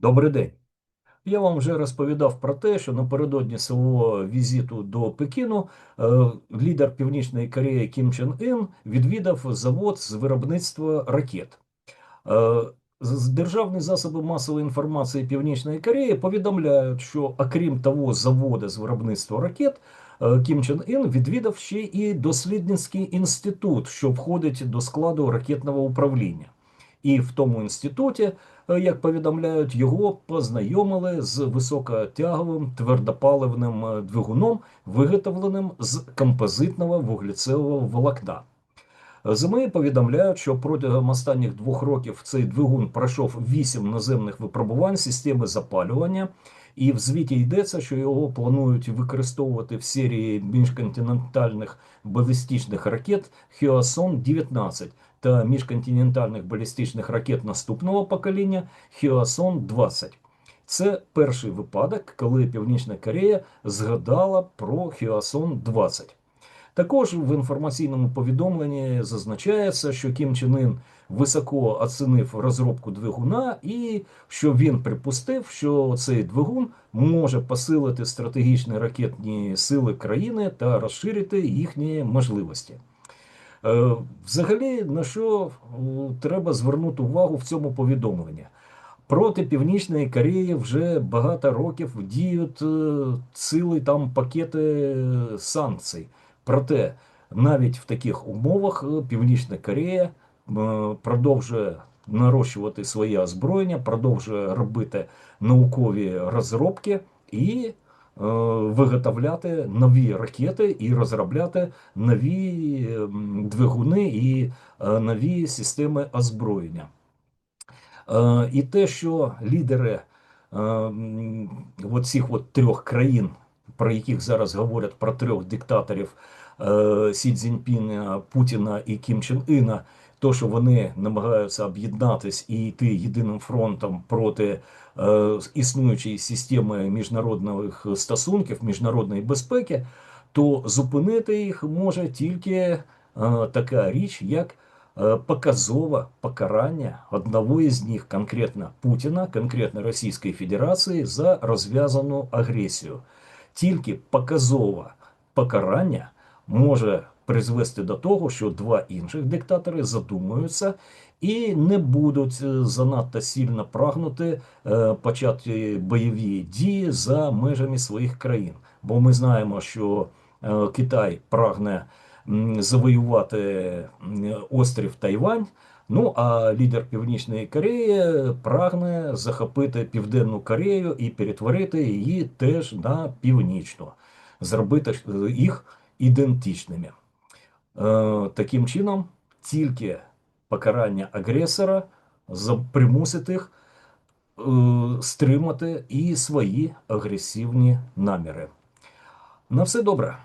Добрий день. Я вам вже розповідав про те, що напередодні свого візиту до Пекіну е, лідер Північної Кореї Кім Чен Ін відвідав завод з виробництва ракет. Е, Державні засоби масової інформації Північної Кореї повідомляють, що окрім того заводу з виробництва ракет, е, Кім Чен Ін відвідав ще і дослідницький інститут, що входить до складу ракетного управління. І в тому інституті, як повідомляють, його познайомили з високотяговим твердопаливним е, двигуном, виготовленим з композитного вуглецевого волокна. ЗМІ повідомляють, що протягом останніх двох років цей двигун пройшов вісім наземних випробувань системи запалювання, і в звіті йдеться, що його планують використовувати в серії міжконтинентальних балістичних ракет Хіосон 19 та міжконтинентальних балістичних ракет наступного покоління Хіосон 20. Це перший випадок, коли Північна Корея згадала про Хіосон 20. Також в інформаційному повідомленні зазначається, що Кім Чен Ын високо оцінив розробку двигуна, і що він припустив, що цей двигун може посилити стратегічні ракетні сили країни та розширити їхні можливості. Е, Взагалі, на що е, треба звернути увагу в цьому повідомленні? Проти Північної Кореї вже багато років діють е, цілі там пакети санкцій. Проте навіть в таких умовах Північна Корея продовжує нарощувати своє озброєння, продовжує робити наукові розробки і виготовляти нові ракети і розробляти нові двигуни і е, нові системи озброєння. Е, І те, що лідери е, м, от цих трьох країн, про яких зараз говорять про трьох диктаторів е, Сі Цзіньпіна, Путіна і Кім Чен Іна, то, що вони намагаються об'єднатись і йти єдиним фронтом проти е, існуючої системи міжнародних стосунків, міжнародної безпеки, то зупинити їх може тільки е, така річ, як е, показове покарання одного із них, конкретно Путіна, конкретно Російської Федерації, за розв'язану агресію. Тільки показове покарання може призвести до того, що два інших диктатори задумаються і не будуть е, занадто сильно прагнути е, почати бойові дії за межами своїх країн. Бо ми знаємо, що е, Китай прагне завоювати острів Тайвань. Ну а лідер Північної Кореї прагне захопити Південну Корею і перетворити її теж на північну, зробити їх ідентичними. Е, Таким чином, тільки покарання агресора примусить їх е, стримати і свої агресивні наміри. На все добре.